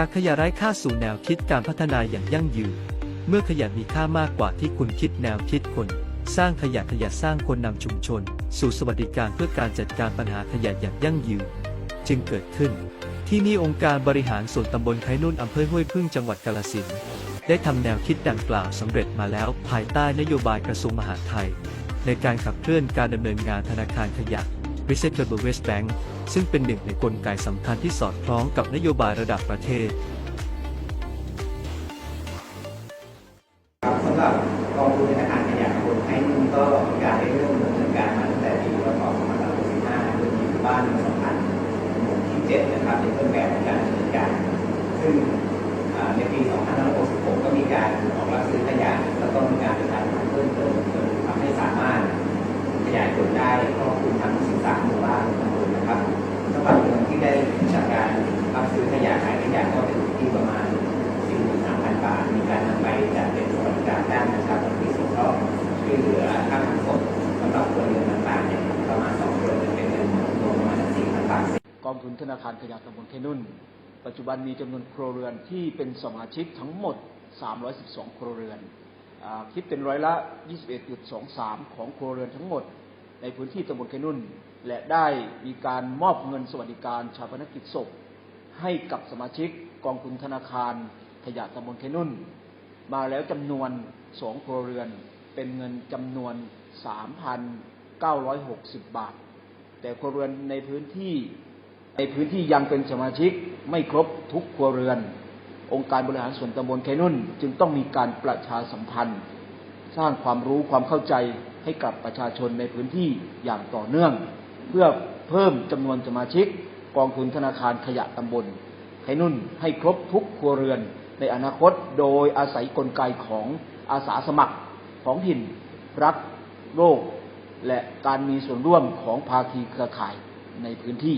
จากขยะไร้ค่าสู่แนวคิดการพัฒนาอย่างยั่งยืน เมื่อขยะมีค่ามากกว่าที่คุณคิดแนวคิดคน สร้างขยะขยะสร้างคนนำชุมชน สู่สวัสดิการเพื่อการจัดการปัญหาขยะอย่างยั่งยืน จึงเกิดขึ้น ที่นี่องค์การบริหารส่วนตำบลไคนุ่นอำเภอห้วยพึ่งจังหวัดกาฬสินธุ์ได้ทำแนวคิดดังกล่าวสำเร็จมาแล้วภายใต้นโยบายกระทรวงมหาดไทย ในการขับเคลื่อนการดำเนินงานธนาคารขยะ Recyclable Waste Bank ซึ่งเป็นหนึ่งในกลไกสำคัญที่สอดคล้องกับนโยบายระดับประเทศ รับซื้อขยะขายขยะก็จะอยู่ที่ประมาณ43,000บาท มีการนำไปจัดเป็นสวัสดิการด้านนะครับที่สงเคราะห์ช่วยเหลือค่าทำศพสำหรับครัวเรือนต่างๆเนี่ยประมาณ2ครัวเรือนเป็นเงินรวมประมาณ4,000บาทกองทุนธนาคารขยะตำบลแคนุ่น ปัจจุบันมีจำนวนครัวเรือนที่เป็นสมาชิกทั้งหมด 312 ครัวเรือนอคิดเป็นร้อยละ 21.23 ของครัวเรือนทั้งหมด ในพื้นที่ตำบลแคนุ่น และได้มีการมอบเงินสวัสดิการชาปนกิจศพ ให้กับสมาชิกกองทุนธนาคารขยะตำบลแคนุ่น มาแล้วจำนวน2ครัวเรือน เป็นเงินจำนวน 3,960 บาท แต่ครัวเรือนในพื้นที่ในพื้นที่ยังเป็นสมาชิกไม่ครบทุกครัวเรือน องค์การบริหารส่วนตำบลแคนุ่น จึงต้องมีการประชาสัมพันธ์ สร้างความรู้ความเข้าใจให้กับประชาชนในพื้นที่อย่างต่อเนื่อง เพื่อเพิ่มจำนวนสมาชิก กองทุนธนาคารขยะตำบล ให้นุ่นให้ครบทุกครัวเรือนในอนาคตโดยอาศัยกลไกของอาสาสมัครของถิ่น รักโลก และการมีส่วนร่วมของภาคีเครือข่ายในพื้นที่